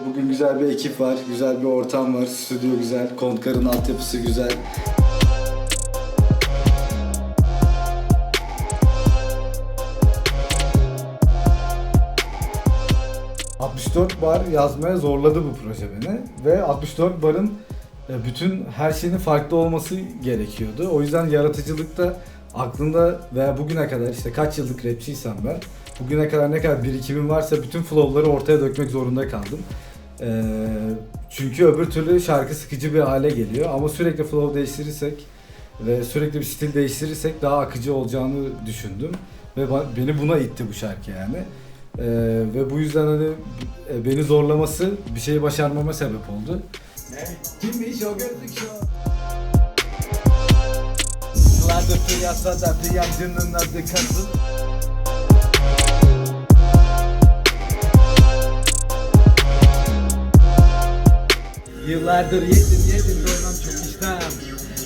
Bugün güzel bir ekip var, güzel bir ortam var, stüdyo güzel, Kontkar'ın altyapısı güzel. ...64 bar yazmaya zorladı bu proje beni. Ve 64 barın e, bütün her şeyinin farklı olması gerekiyordu. O yüzden yaratıcılıkta aklında veya bugüne kadar işte kaç yıllık rapçiysem ben... ...bugüne kadar ne kadar birikimim varsa bütün flow'ları ortaya dökmek zorunda kaldım. Ee, çünkü öbür türlü şarkı sıkıcı bir hale geliyor ama sürekli flow değiştirirsek ve sürekli bir stil değiştirirsek daha akıcı olacağını düşündüm ve beni buna itti bu şarkı yani. Ee, ve bu yüzden hani e, beni zorlaması bir şeyi başarmama sebep oldu. Kimmiş o gözlük şu Yıllardır piyasada piyancının adı kasıl Yıllardır yedim yedim doymam çok iştahım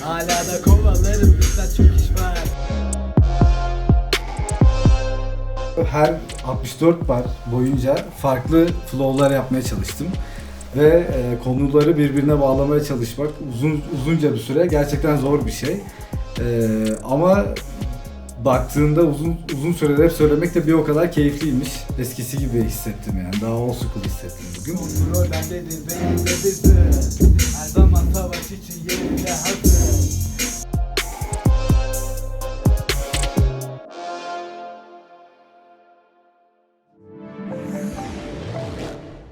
Hala da kovalarım bizden çok iş var her 64 bar boyunca farklı flow'lar yapmaya çalıştım. Ve e, konuları birbirine bağlamaya çalışmak uzun uzunca bir süre gerçekten zor bir şey. E, ama baktığında uzun uzun süredir hep söylemek de bir o kadar keyifliymiş. Eskisi gibi hissettim yani. Daha old school hissettim bugün.